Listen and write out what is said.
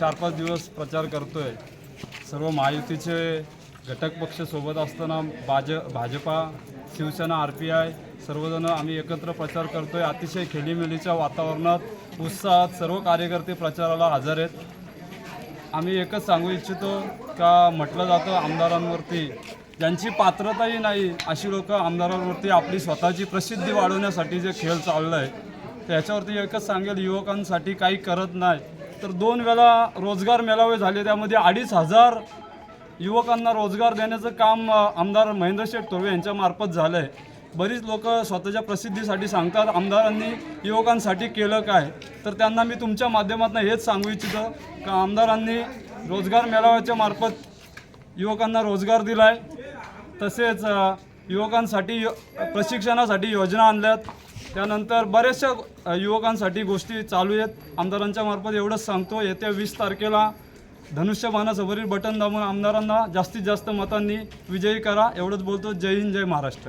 चार पाच दिवस प्रचार करतोय. सर्व महायुतीचे घटक पक्ष सोबत असताना भाज Bhajpa Shivsena R P I सर्वजण आम्ही एकत्र प्रचार करतोय. अतिशय खेलीमेलीच्या वातावरणात उत्साहात सर्व कार्यकर्ते प्रचाराला हजर आहेत. आम्ही एकच सांगू इच्छितो का म्हटलं जातं आमदारांवरती ज्यांची पात्रताही नाही अशी लोकं आमदारांवरती आपली स्वतःची प्रसिद्धी वाढवण्यासाठी जे खेळ चाललं आहे त्याच्यावरती एकच सांगेल युवकांसाठी काही करत नाही तर दोन वेळा रोजगार मेळावे झाले. त्यामध्ये अडीच हजार युवकांना रोजगार देण्याचं काम आमदार महेंद्र शेठ थोरवे यांच्यामार्फत झालं आहे बरीच लोक स्वतःच्या प्रसिद्धीसाठी सांगतात आमदारांनी युवकांसाठी केलं काय? तर त्यांना मी तुमच्या माध्यमातून हेच सांगू इच्छितो का आमदारांनी रोजगार मेळाव्याच्या मार्फत युवकांना रोजगार दिला आहे तसेच युवकांसाठी यो- प्रशिक्षणासाठी योजना आणल्यात. त्यानंतर बऱ्याचशा युवकांसाठी गोष्टी चालू आहेत. आमदारांच्या मार्फत एवढंच सांगतो येत्या वीस तारखेला धनुष्यबाणासमोरील बटन दाबून आमदारांना जास्तीत जास्त मतांनी विजयी करा. एवढंच बोलतो. जय हिंद जय महाराष्ट्र.